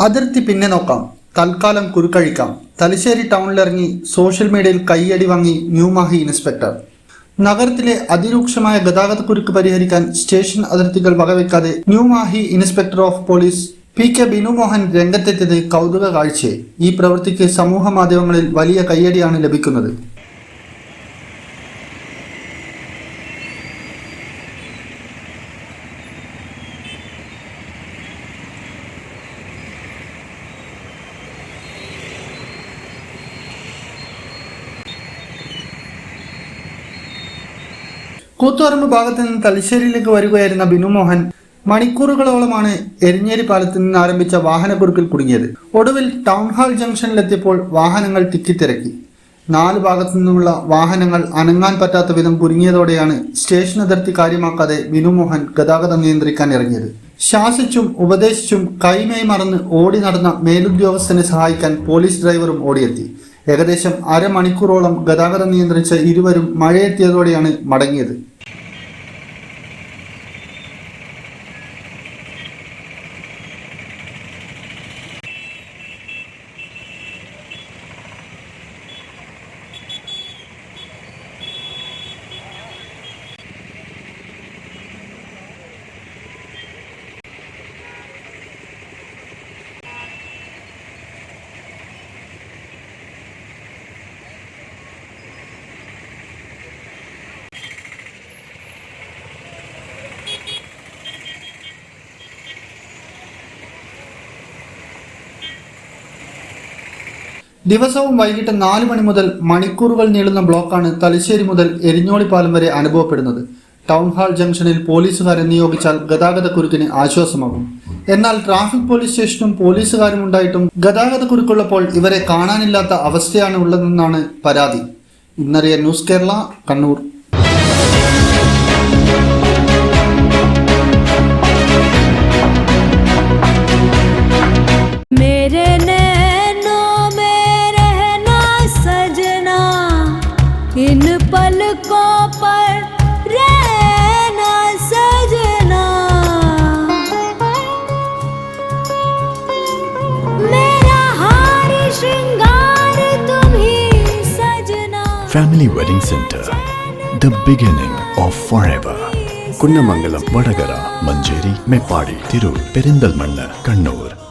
അതിർത്തി പിന്നെ നോക്കാം. തൽക്കാലം കുരുക്കഴിക്കാം. തലശ്ശേരി ടൗണിലിറങ്ങി സോഷ്യൽ മീഡിയയിൽ കൈയടി വാങ്ങി ന്യൂമാഹി ഇൻസ്പെക്ടർ. നഗരത്തിലെ അതിരൂക്ഷമായ ഗതാഗത ഗതാഗതക്കുരുക്ക് പരിഹരിക്കാൻ സ്റ്റേഷൻ അതിർത്തികൾ വകവെക്കാതെ New Mahe inspector of police P K Binu Mohan രംഗത്തെത്തിയത് കൗതുക കാഴ്ചയെ. ഈ പ്രവൃത്തിക്ക് സമൂഹ മാധ്യമങ്ങളിൽ വലിയ കയ്യടിയാണ് ലഭിക്കുന്നത്. കൂത്തുപറമ്പ് ഭാഗത്ത് നിന്ന് തലശ്ശേരിയിലേക്ക് വരികയായിരുന്ന ബിനു മോഹൻ മണിക്കൂറുകളോളമാണ് എരിഞ്ഞേരി പാലത്ത് നിന്ന് ആരംഭിച്ച വാഹനക്കുരുക്കിൽ കുടുങ്ങിയത്. ഒടുവിൽ ടൗൺ ഹാൾ ജംഗ്ഷനിലെത്തിയപ്പോൾ വാഹനങ്ങൾ തിക്കിത്തിരക്കി. നാല് ഭാഗത്തു നിന്നുമുള്ള വാഹനങ്ങൾ അനങ്ങാൻ പറ്റാത്ത വിധം കുരുങ്ങിയതോടെയാണ് സ്റ്റേഷൻ അതിർത്തി കാര്യമാക്കാതെ ബിനു മോഹൻ ഗതാഗതം നിയന്ത്രിക്കാൻ ഇറങ്ങിയത്. ശാസിച്ചും ഉപദേശിച്ചും കൈമേ മറന്ന് ഓടി നടന്ന മേലുദ്യോഗസ്ഥനെ സഹായിക്കാൻ പോലീസ് ഡ്രൈവറും ഓടിയെത്തി. ഏകദേശം അരമണിക്കൂറോളം ഗതാഗതം നിയന്ത്രിച്ച ഇരുവരും മഴയെത്തിയതോടെയാണ് മടങ്ങിയത് ദിവസവും വൈകിട്ട് നാല് മണി മുതൽ മണിക്കൂറുകൾ നീളുന്ന ബ്ലോക്കാണ് തലശ്ശേരി മുതൽ എരിഞ്ഞോളി പാലം വരെ അനുഭവപ്പെടുന്നത്. ടൗൺ ഹാൾ ജംഗ്ഷനിൽ പോലീസുകാരെ നിയോഗിച്ചാൽ ഗതാഗതക്കുരുക്കിന് ആശ്വാസമാകും. എന്നാൽ ട്രാഫിക് പോലീസ് സ്റ്റേഷനും പോലീസുകാരും ഉണ്ടായിട്ടും ഗതാഗതക്കുരുക്കുള്ളപ്പോൾ ഇവരെ കാണാനില്ലാത്ത അവസ്ഥയാണ് ഉള്ളതെന്നാണ് പരാതി. ഇന്നറിയ ന്യൂസ് കേരള കണ്ണൂർ. पलकों पर रहना सजना। मेरा हार श्रृंगार तुम्हें सजना। Family wedding centre the beginning of forever Kunnamangalam Vadakara Manjeri Meppadi Tirur Perinthalmanna Kannur